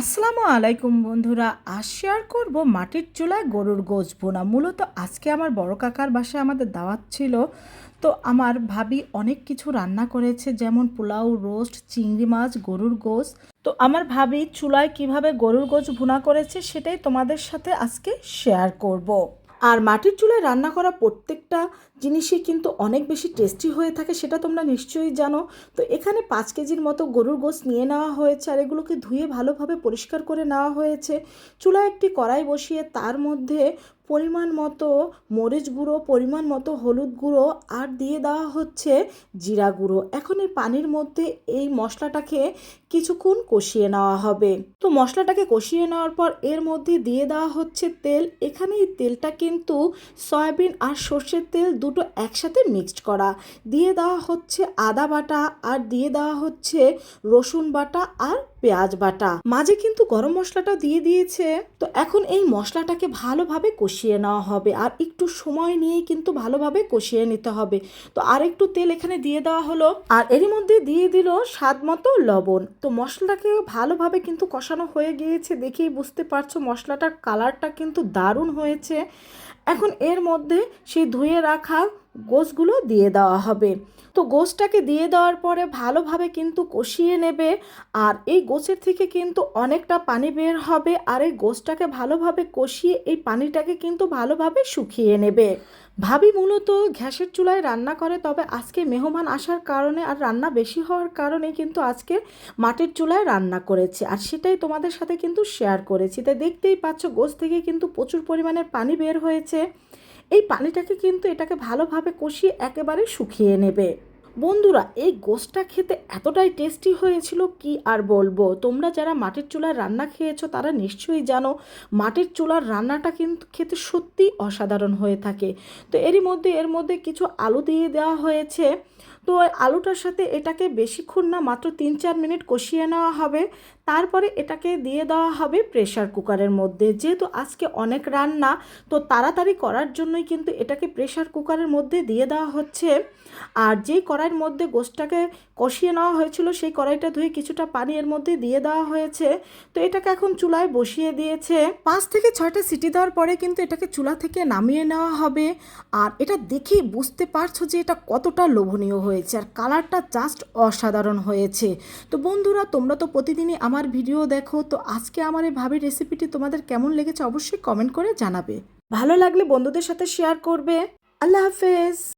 আসসালামু আলাইকুম বন্ধুরা, আজ শেয়ার করব মাটির চুলায় গরুর গোজ বোনা। মূলত আজকে আমার বড় কাকার বাসায় আমাদের দাওয়াত ছিল। তো আমার ভাবি অনেক কিছু রান্না করেছে, যেমন পোলাও, রোস্ট, চিংড়ি মাছ, গরুর গোজ তো আমার ভাবি চুলায় কীভাবে গরুর গোজ ভুনা করেছে সেটাই তোমাদের সাথে আজকে শেয়ার করব। আর মাটির চুলায় রান্না করা প্রত্যেকটা জিনিসই কিন্তু অনেক বেশি টেস্টি হয়ে থাকে, সেটা তোমরা নিশ্চয়ই জানো। তো এখানে পাঁচ কেজির মতো গরুর গোশ নিয়ে নেওয়া হয়েছে আর এগুলোকে ধুয়ে ভালোভাবে পরিষ্কার করে নেওয়া হয়েছে। চুলায় একটি কড়াই বসিয়ে তার মধ্যে পরিমাণ মতো মরিচ গুঁড়ো, পরিমাণ মতো হলুদ গুঁড়ো আর দিয়ে দেওয়া হচ্ছে জিরা গুঁড়ো। এখন এই পানির মধ্যে এই মশলাটাকে কিছুক্ষণ কষিয়ে নেওয়া হবে। তো মশলাটাকে কষিয়ে নেওয়ার পর এর মধ্যে দিয়ে দেওয়া হচ্ছে তেল। এখানে এই তেলটা কিন্তু সয়াবিন আর সর্ষের তেল দুটো একসাথে মিক্সড করা। দিয়ে দেওয়া হচ্ছে আদা বাটা আর দিয়ে দেওয়া হচ্ছে রসুন বাটা আর পেঁয়াজ বাটা। মাঝে কিন্তু গরম মশলাটা দিয়ে দিয়েছে। তো এখন এই মশলাটাকে ভালোভাবে কষিয়ে নেওয়া হবে আর একটু সময় নিয়েই কিন্তু ভালোভাবে কষিয়ে নিতে হবে। তো আর একটু তেল এখানে দিয়ে দেওয়া হলো। আর এরই মধ্যে দিয়ে দিল স্বাদ মতো লবণ। তো মশলাটাকে ভালোভাবে কিন্তু কষানো হয়ে গিয়েছে দেখেই বুঝতে পারছ মশলাটার কালারটা কিন্তু দারুণ হয়েছে। এখন এর মধ্যে সেই ধুয়ে রাখা গোশগুলো দিয়ে দেওয়া হবে। তো গোশটাকে দিয়ে দেওয়ার পরে ভালোভাবে কিন্তু কষিয়ে নেবে আর এই গোছের থেকে কিন্তু অনেকটা পানি বের হবে আর এই গোশটাকে ভালোভাবে কষিয়ে এই পানিটাকে কিন্তু ভালোভাবে শুকিয়ে নেবে। ভাবি মূলত গ্যাসের চুলায় রান্না করে, তবে আজকে মেহমান আসার কারণে আর রান্না বেশি হওয়ার কারণে কিন্তু আজকে মাটির চুলায় রান্না করেছে আর সেটাই তোমাদের সাথে কিন্তু শেয়ার করেছি। তাই দেখতেই পাচ্ছ গোশ থেকে কিন্তু প্রচুর পরিমাণের পানি বের হয়েছে। এই পানিটাকে কিন্তু এটাকে ভালোভাবে কষিয়ে একেবারে শুকিয়ে নেবে। বন্ধুরা, এই গোশটা খেতে এতটাই টেস্টি হয়েছিল কি আর বলব? তোমরা যারা মাটির চুলার রান্না খেয়েছো, তারা নিশ্চয়ই জানো, মাটির চুলার রান্নাটা কিন্তু খেতে সত্যি অসাধারণ হয়ে থাকে। তো এরই মধ্যে, এর মধ্যে কিছু আলু দিয়ে দেওয়া হয়েছে। তো আলুটার সাথে এটাকে বেশিক্ষণ না, মাত্র তিন চার মিনিট কষিয়ে নেওয়া হবে। তারপরে এটাকে দিয়ে দেওয়া হবে প্রেশার কুকারের মধ্যে। যেহেতু আজকে অনেক রান্না, তো তাড়াতাড়ি করার জন্যই কিন্তু এটাকে প্রেশার কুকারের মধ্যে দিয়ে দেওয়া হচ্ছে। আর যেই কড়াইয়ের মধ্যে গোশটাকে কষিয়ে নেওয়া হয়েছিল, সেই কড়াইটা ধুয়ে কিছুটা পানি এর মধ্যে দিয়ে দেওয়া হয়েছে। তো এটাকে এখন চুলায় বসিয়ে দিয়েছে। পাঁচ থেকে ছয়টা সিটি দেওয়ার পরে কিন্তু এটাকে চুলা থেকে নামিয়ে নেওয়া হবে। আর এটা দেখেই বুঝতে পারছ যে এটা কতটা লোভনীয় হয়েছে আর কালারটা জাস্ট অসাধারণ হয়েছে। তো বন্ধুরা, তোমরা তো প্রতিদিনই আমার ভিডিও দেখো, তো আজকে আমার এই ভাবির রেসিপিটি তোমাদের কেমন লেগেছে অবশ্যই কমেন্ট করে জানাবে। ভালো লাগলে বন্ধুদের সাথে শেয়ার করবে। আল্লাহ হাফেজ!